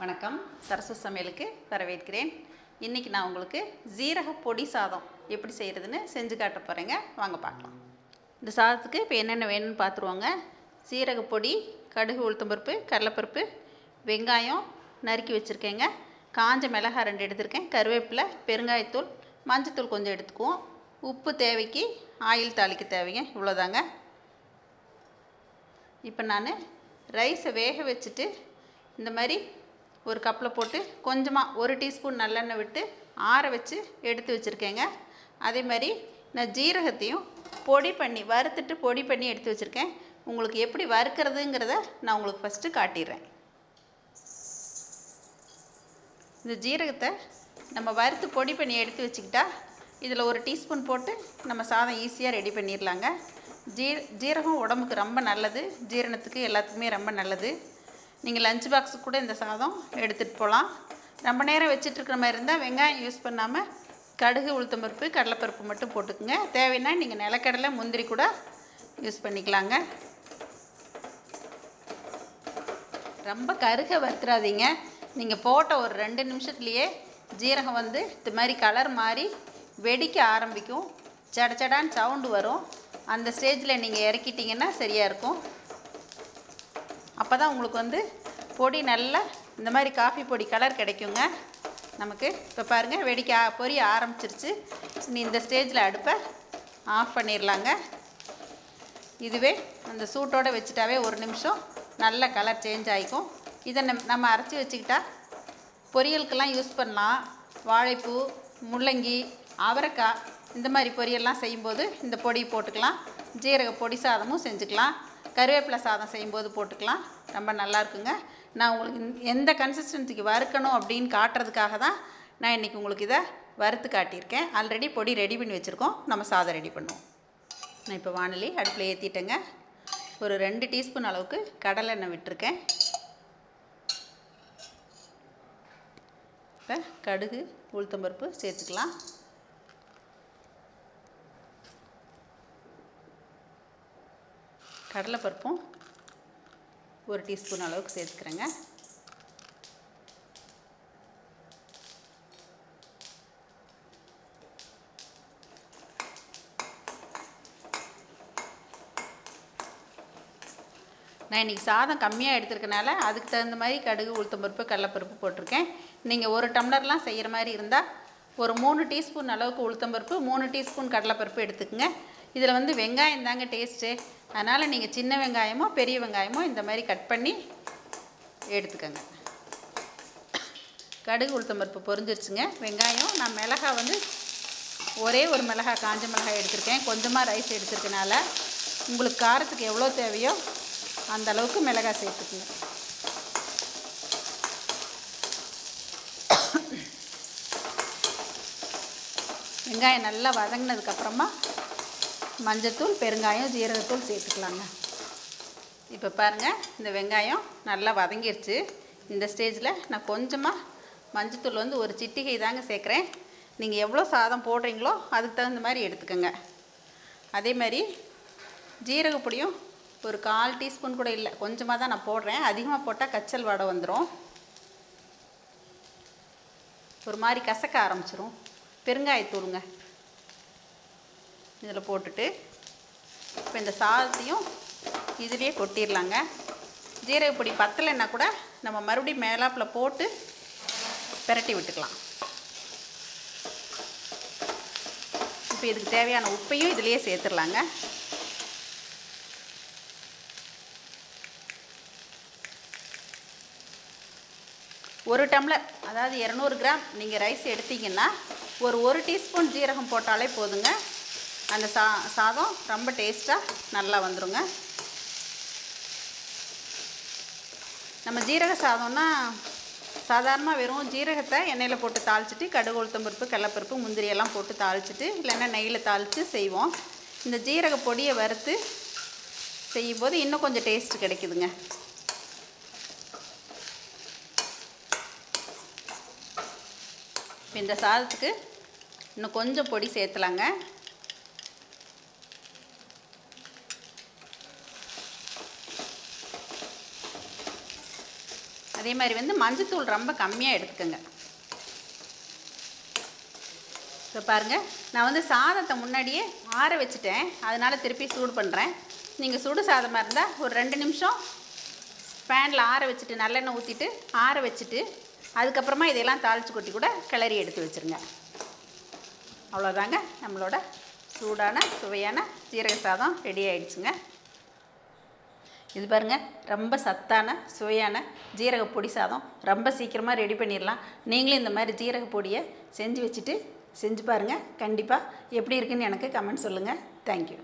வணக்கம். சரசு சமையலுக்கு வரவேற்கிறேன். இன்றைக்கி நான் உங்களுக்கு ஜீரக பொடி சாதம் எப்படி செய்கிறதுன்னு செஞ்சு காட்ட போகிறேங்க வாங்க பார்க்கலாம். இந்த சாதத்துக்கு இப்போ என்னென்ன வேணும்னு பார்த்துருவோங்க சீரக பொடி கடுகு உளுத்தம்பருப்பு கடலைப்பருப்பு வெங்காயம் நறுக்கி வச்சுருக்கேங்க. காஞ்ச மிளகாய் ரெண்டு எடுத்திருக்கேன். கருவேப்பிலை பெருங்காயத்தூள் மஞ்சத்தூள் கொஞ்சம் எடுத்துக்குவோம். உப்பு தேவைக்கு ஆயில் தாளிக்க தேவைங்க. இவ்வளோதாங்க இப்போ நான் ரைஸை வேக வச்சுட்டு இந்த மாதிரி ஒரு கப்பில் போட்டு கொஞ்சமாக ஒரு டீஸ்பூன் நல்லெண்ணெய் விட்டு ஆற வச்சு எடுத்து வச்சுருக்கேங்க. அதே மாதிரி நான் ஜீரகத்தையும் பொடி பண்ணி வறுத்துட்டு பொடி பண்ணி எடுத்து வச்சுருக்கேன். உங்களுக்கு எப்படி வறுக்கிறதுங்கிறத நான் உங்களுக்கு ஃபஸ்ட்டு காட்டிடுறேன். இந்த ஜீரகத்தை நம்ம வறுத்து பொடி பண்ணி எடுத்து வச்சுக்கிட்டா இதில் ஒரு டீஸ்பூன் போட்டு நம்ம சாதம் ஈஸியாக ரெடி பண்ணிடலாங்க. ஜீ ஜீரகம் உடம்புக்கு ரொம்ப நல்லது ஜீரணத்துக்கு எல்லாத்துக்குமே ரொம்ப நல்லது. நீங்கள் லஞ்ச் பாக்ஸுக்கு கூட இந்த சாதம் எடுத்துகிட்டு போகலாம் ரொம்ப நேரம் வச்சிட்ருக்கிற மாதிரி இருந்தால் வெங்காயம் யூஸ் பண்ணாமல் கடுகு உளுத்தம்பருப்பு கடலைப்பருப்பு மட்டும் போட்டுக்குங்க. தேவைன்னா நீங்கள் நிலக்கடலை முந்திரி கூட யூஸ் பண்ணிக்கலாங்க. ரொம்ப கருக வறுத்துறாதீங்க நீங்கள் போட்ட ஒரு ரெண்டு நிமிஷத்துலேயே ஜீரகம் வந்து இது மாதிரி கலர் மாறி வெடிக்க ஆரம்பிக்கும். சட சடான்னு சவுண்டு வரும். அந்த ஸ்டேஜில் நீங்கள் இறக்கிட்டிங்கன்னா சரியாக இருக்கும். அப்போ தான் உங்களுக்கு வந்து பொடி நல்லா இந்த மாதிரி காஃபி பொடி கலர் கிடைக்குங்க. நமக்கு இப்போ பாருங்கள் வெடிக்க பொரிய ஆரம்பிச்சிருச்சு. நீ இந்த ஸ்டேஜில் அடுப்பை ஆஃப் பண்ணிடலாங்க இதுவே அந்த சூட்டோடு வச்சுட்டாவே ஒரு நிமிஷம் நல்ல கலர் சேஞ்ச் ஆகிக்கும் இதை நம் நம்ம அரைச்சி வச்சுக்கிட்டா பொரியலுக்கெல்லாம் யூஸ் பண்ணலாம். வாழைப்பூ முள்ளங்கி அவரைக்காய் இந்த மாதிரி பொரியல்லாம் செய்யும்போது இந்த பொடி போட்டுக்கலாம். ஜீரக பொடி சாதமும் செஞ்சுக்கலாம். கருவேப்பிலை சாதம் செய்யும்போது போட்டுக்கலாம். ரொம்ப நல்லா இருக்குங்க. நான் உங்களுக்கு எந்த கன்சிஸ்டன்சிக்கு வறுக்கணும் அப்படின்னு காட்டுறதுக்காக தான் நான் இன்றைக்கி உங்களுக்கு இதை வறுத்து காட்டியிருக்கேன். ஆல்ரெடி பொடி ரெடி பண்ணி வச்சுருக்கோம். நம்ம சாதம் ரெடி பண்ணுவோம். நான் இப்போ வானொலி அடுப்பில் ஏற்றிட்டேங்க ஒரு ரெண்டு டீஸ்பூன் அளவுக்கு கடலை எண்ணெய் விட்டுருக்கேன். இப்போ கடுகு உளுத்தம்பருப்பு சேர்த்துக்கலாம். கடலைப்பருப்பும் ஒரு டீஸ்பூன் அளவுக்கு சேர்த்துக்கிறேங்க. நான் இன்றைக்கி சாதம் கம்மியாக எடுத்துருக்கனால அதுக்கு தகுந்த மாதிரி கடுகு உளுத்தம்பருப்பு கடலப்பருப்பு போட்டிருக்கேன். நீங்கள் ஒரு டம்ளர்லாம் செய்கிற மாதிரி இருந்தால் ஒரு மூணு டீஸ்பூன் அளவுக்கு உளுத்தம்பருப்பு மூணு டீஸ்பூன் கடலைப்பருப்பு எடுத்துக்கோங்க. இதில் வந்து வெங்காயம் தாங்க டேஸ்ட்டு. அதனால் நீங்கள் சின்ன வெங்காயமோ பெரிய வெங்காயமோ இந்த மாதிரி கட் பண்ணி எடுத்துக்கோங்க. கடுகு உளுத்தம்பருப்பு பொரிஞ்சிருச்சுங்க. வெங்காயம் நான் மிளகா வந்து ஒரே ஒரு மிளகா காஞ்ச மிளகாய் எடுத்திருக்கேன். கொஞ்சமாக ரைஸ் எடுத்துருக்கனால உங்களுக்கு காரத்துக்கு எவ்வளோ தேவையோ அந்த அளவுக்கு மிளகாய் சேர்த்துக்குங்க. வெங்காயம் நல்லா வதங்கினதுக்கப்புறமா மஞ்சத்தூள் பெருங்காயம் ஜீரகத்தூள் சேர்த்துக்கலாங்க. இப்போ பாருங்கள் இந்த வெங்காயம் நல்லா வதங்கிருச்சு. இந்த ஸ்டேஜில் நான் கொஞ்சமாக மஞ்சத்தூள் வந்து ஒரு சிட்டிகை தாங்க சேர்க்குறேன். நீங்கள் எவ்வளோ சாதம் போடுறீங்களோ அதுக்கு தகுந்த மாதிரி எடுத்துக்கோங்க. அதே மாதிரி ஜீரகப்பொடியும் ஒரு கால் டீஸ்பூன் கூட இல்லை கொஞ்சமாக தான் நான் போடுறேன். அதிகமாக போட்டால் கச்சல் வடை வந்துடும் ஒரு மாதிரி கசக்க ஆரம்பிச்சிரும். பெருங்காயத்தூளுங்க. இதில் போட்டுட்டு இப்போ இந்த சாதத்தையும் இதுலேயே கொட்டிடலாங்க. ஜீரகப்பொடி பத்தலைன்னா கூட நம்ம மறுபடியும் மேலாப்பில் போட்டு பிரட்டி விட்டுக்கலாம். இப்போ இதுக்கு தேவையான உப்பையும் இதுலேயே சேர்த்துடலாங்க. ஒரு டம்ளர் அதாவது இரநூறு கிராம் நீங்கள் ரைஸ் எடுத்தீங்கன்னா ஒரு ஒரு டீஸ்பூன் ஜீரகம் போட்டாலே போதுங்க. அந்த சா சாதம் ரொம்ப டேஸ்ட்டாக நல்லா வந்துருங்க. நம்ம ஜீரக சாதம்னா சாதாரணமாக வெறும் ஜீரகத்தை எண்ணெயில் போட்டு தாளிச்சிட்டு கடுகு உளுத்தம்பருப்பு கடலப்பருப்பு முந்திரி எல்லாம் போட்டு தாளிச்சிட்டு இல்லைன்னா நெய்யில் தாளித்து செய்வோம். இந்த ஜீரக பொடியை வறுத்து செய்யும்போது இன்னும் கொஞ்சம் டேஸ்ட் கிடைக்குதுங்க. இப்போ இந்த சாதத்துக்கு இன்னும் கொஞ்சம் பொடி சேர்த்துலாங்க. அதே மாதிரி வந்து மஞ்சத்தூள் ரொம்ப கம்மியாக எடுத்துக்கோங்க. இப்போ பாருங்கள் நான் வந்து சாதத்தை முன்னாடியே ஆற வச்சுட்டேன். அதனால் திருப்பி சூடு பண்ணுறேன் நீங்கள் சுடு சாதமாக இருந்தால் ஒரு ரெண்டு நிமிஷம் பேனில் ஆற வச்சுட்டு நல்லெண்ணெய் ஊற்றிட்டு ஆற வச்சுட்டு அதுக்கப்புறமா இதையெல்லாம் தாளித்து கொட்டி கூட கிளறி எடுத்து வச்சுருங்க. அவ்வளோதாங்க நம்மளோட சூடான சுவையான ஜீரக சாதம் ரெடி ஆகிடுச்சுங்க இது பாருங்கள் ரொம்ப சத்தான சுவையான ஜீரக பொடி சாதம். ரொம்ப சீக்கிரமாக ரெடி பண்ணிடலாம் நீங்களும் இந்த மாதிரி ஜீரக பொடியை செஞ்சு வச்சுட்டு செஞ்சு பாருங்கள் கண்டிப்பாக எப்படி இருக்குன்னு எனக்கு கமெண்ட் சொல்லுங்கள் தேங்க்யூ